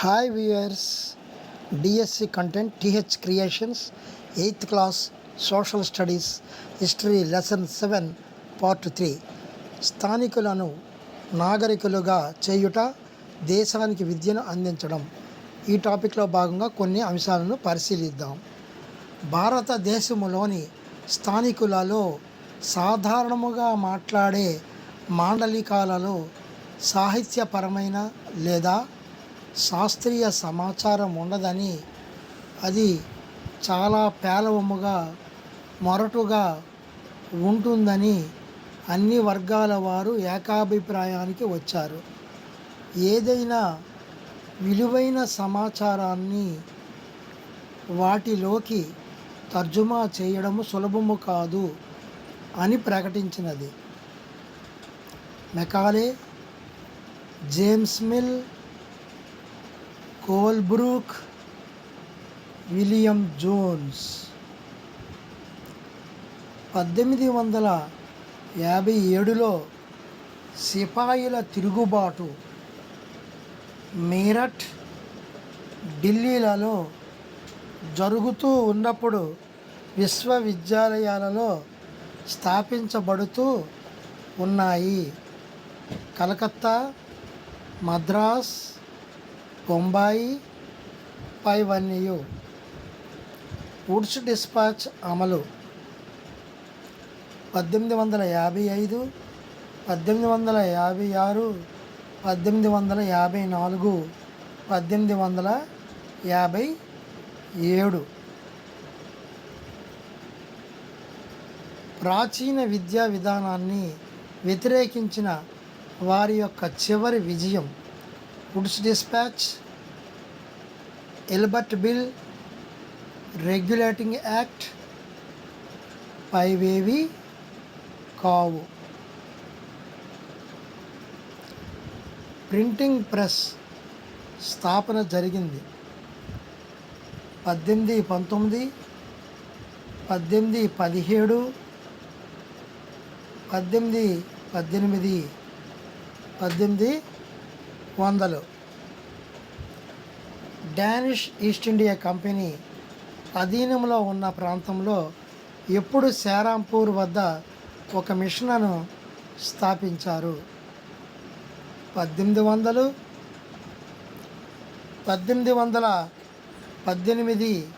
Hi viewers DSC content TH creations eighth class social studies history lesson seven part three స్థానికులను నాగరికులుగా చేయుట దేశానికి విద్యను అందించడం. ఈ టాపిక్లో భాగంగా కొన్ని అంశాలను పరిశీలిద్దాం. భారతదేశంలోని స్థానికులలో సాధారణముగా మాట్లాడే మాండలికాలలో సాహిత్యపరమైన లేదా శాస్త్రీయ సమాచారం ఉండదని అది చాలా పేలవముగా మొరటుగా ఉంటుందని అన్ని వర్గాల వారు ఏకాభిప్రాయానికి వచ్చారు. ఏదైనా విలువైన సమాచారాన్ని వాటిలోకి తర్జుమా చేయడము సులభము కాదు అని ప్రకటించినది. Macaulay James Mill Colebrooke William Jones పద్దెనిమిది వందల యాభై ఏడులో సిపాయిల తిరుగుబాటు. మీరట్ ఢిల్లీలలో జరుగుతూ ఉన్నప్పుడు విశ్వవిద్యాలయాలలో స్థాపించబడుతూ ఉన్నాయి. కలకత్తా మద్రాస్ బొంబాయి పైవన్యు వుడ్స్ డిస్పాచ్ అమలు. పద్దెనిమిది వందల యాభై ఐదు పద్దెనిమిది వందల యాభై ఆరు పద్దెనిమిది వందల యాభై నాలుగు పద్దెనిమిది వందల యాభై ఏడు. ప్రాచీన విద్యా విధానాన్ని వ్యతిరేకించిన వారి యొక్క చివరి విజయం. Wood's dispatch Ilbert bill regulating act పైవేవి కావు ప్రింటింగ్ ప్రెస్ స్థాపన జరిగింది. పద్దెనిమిది పంతొమ్మిది పద్దెనిమిది పదిహేడు పద్దెనిమిది పద్దెనిమిది పద్దెనిమిది వందలు. డానిష్ ఈస్ట్ ఇండియా కంపెనీ అధీనంలో ఉన్న ప్రాంతంలో ఎప్పుడు శారాంపూర్ వద్ద ఒక మిషన్ను స్థాపించారు. పద్దెనిమిది వందలు పద్దెనిమిది వందల పద్దెనిమిది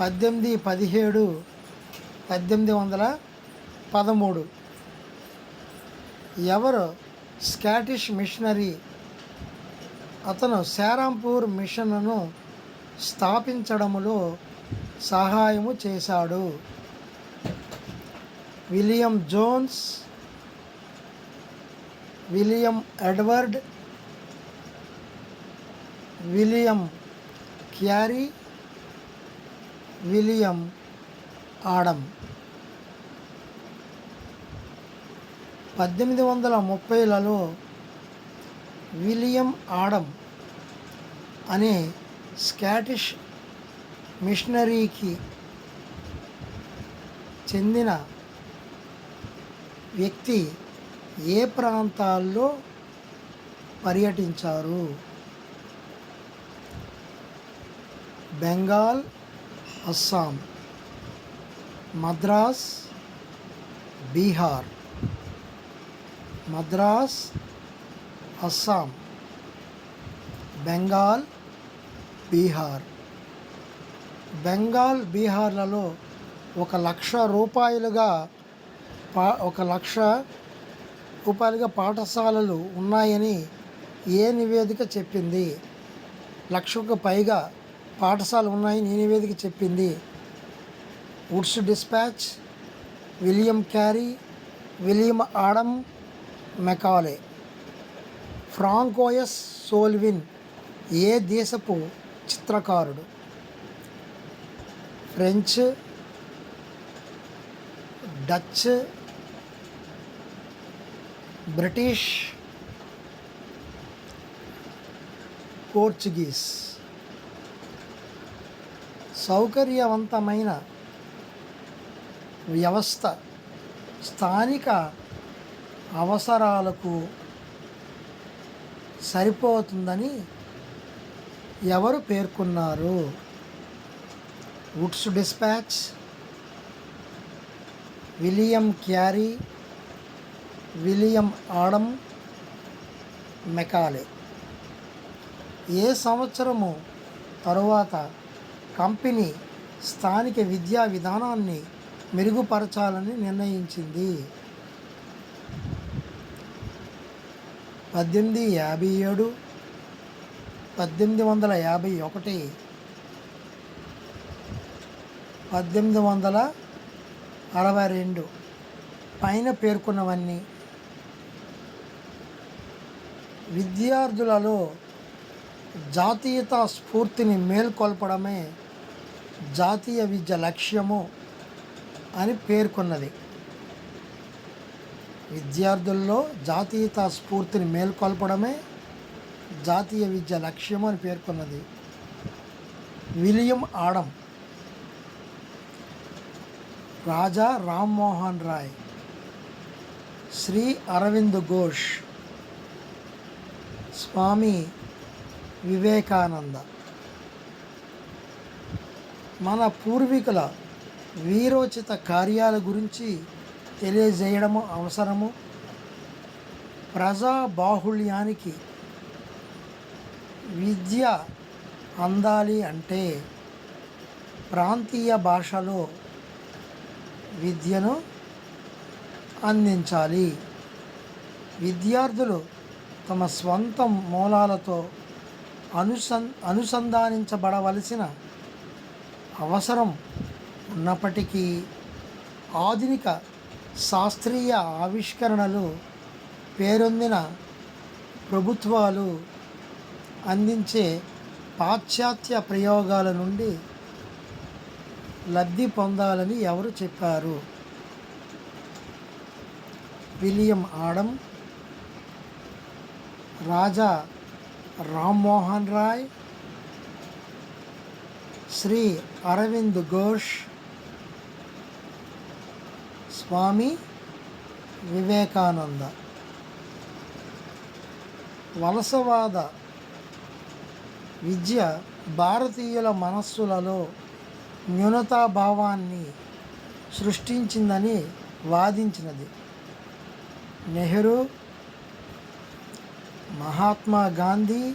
పద్దెనిమిది పదిహేడు పద్దెనిమిది వందల పదమూడు. ఎవరు స్కాటిష్ మిషనరీ. అతను శారాంపూర్ మిషన్ను స్థాపించడంలో సహాయము చేశాడు. William Jones William Edward William Carey William Adam. పద్దెనిమిది వందల ముప్పైలలో విలియం ఆడమ్ అనే స్కాటిష్ మిషనరీకి చెందిన వ్యక్తి ఏ ప్రాంతాల్లో పర్యటించారు? బెంగాల్ అస్సాం మద్రాస్ బీహార్. మద్రాస్ అస్సాం బెంగాల్ బీహార్. బెంగాల్ బీహార్లలో ఒక లక్ష రూపాయలుగా పా ఒక లక్ష రూపాయలుగా పాఠశాలలు ఉన్నాయని ఏ నివేదిక చెప్పింది? లక్షకు పైగా పాఠశాలలు ఉన్నాయని ఈ నివేదిక చెప్పింది? Wood's dispatch William Carey William Adam Macaulay François Solvyns ఏ దేశపు చిత్రకారుడు? French Dutch British Portuguese. సౌకర్యవంతమైన వ్యవస్థ స్థానిక అవసరాలకు సరిపోతుందని ఎవరు పేర్కొన్నారు? Wood's dispatch William Carey William Adam Macaulay. ఏ సంవత్సరము తరువాత కంపెనీ స్థానిక విద్యా విధానాన్ని మెరుగుపరచాలని నిర్ణయించింది? పద్దెనిమిది యాభై ఏడు పద్దెనిమిది వందల యాభై ఒకటి పద్దెనిమిది వందల అరవై రెండు. పైన పేర్కొన్నవన్నీ విద్యార్థులలో జాతీయత స్ఫూర్తిని మేల్కొల్పడమే జాతీయ విద్య లక్ష్యము అని పేర్కొన్నది. విద్యార్థుల్లో జాతీయత స్ఫూర్తిని మేల్కొల్పడమే జాతీయ విద్య లక్ష్యం అని పేర్కొన్నది. విలియం ఆడం. రాజా రామ్మోహన్ రాయ్. శ్రీ అరవింద్ ఘోష్. స్వామి వివేకానంద. మన పూర్వీకుల వీరోచిత కార్యాల గురించి తెలియజేయడము అవసరము. ప్రజా బాహుళ్యానికి విద్య అందాలి అంటే ప్రాంతీయ భాషలో విద్యను అందించాలి. విద్యార్థులు తమ స్వంత మూలాలతో అనుసం అనుసంధానించబడవలసిన అవసరం ఉన్నప్పటికీ ఆధునిక శాస్త్రీయ ఆవిష్కరణలు పేరొందిన ప్రభుత్వాలు అందించే పాశ్చాత్య ప్రయోగాల నుండి లబ్ధి పొందాలని ఎవరు చెప్పారు? విలియం ఆడం రాజా రామ్మోహన్ రాయ్ శ్రీ అరవింద్ ఘోష్ స్వామి వివేకానంద. వలసవాద విద్య భారతీయుల మనస్సులలో న్యూనతాభావాన్ని సృష్టించిందని వాదించినది. నెహ్రూ మహాత్మా గాంధీ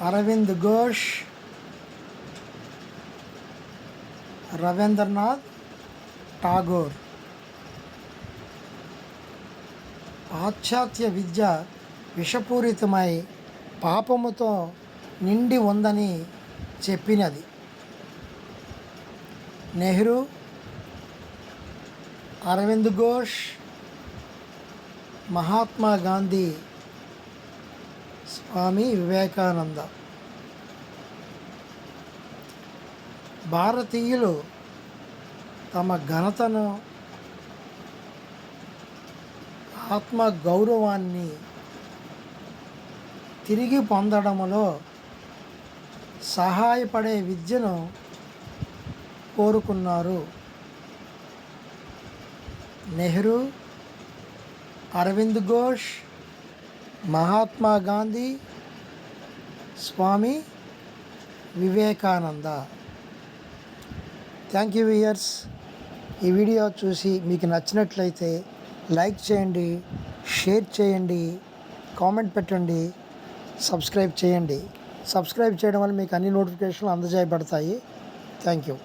అరవింద్ ఘోష్ రవీంద్రనాథ్ టాగోర్ పాశ్చాత్య విద్య విషపూరితమై పాపముతో నిండి ఉందని చెప్పినది. నెహ్రూ అరవింద్ ఘోష్ మహాత్మా గాంధీ స్వామి వివేకానంద. భారతీయులు తమ ఘనతను ఆత్మ గౌరవాన్ని తిరిగి పొందడంలో సహాయపడే విద్యను కోరుకున్నారు. Nehru Aurobindo Ghosh Mahatma Gandhi Swami Vivekananda. Thank you viewers ఈ వీడియో చూసి మీకు నచ్చినట్లయితే లైక్ చేయండి షేర్ చేయండి కామెంట్ పెట్టండి సబ్స్క్రైబ్ చేయండి. సబ్స్క్రైబ్ చేయడం వల్ల మీకు అన్ని నోటిఫికేషన్లు అందజేయబడతాయి. Thank you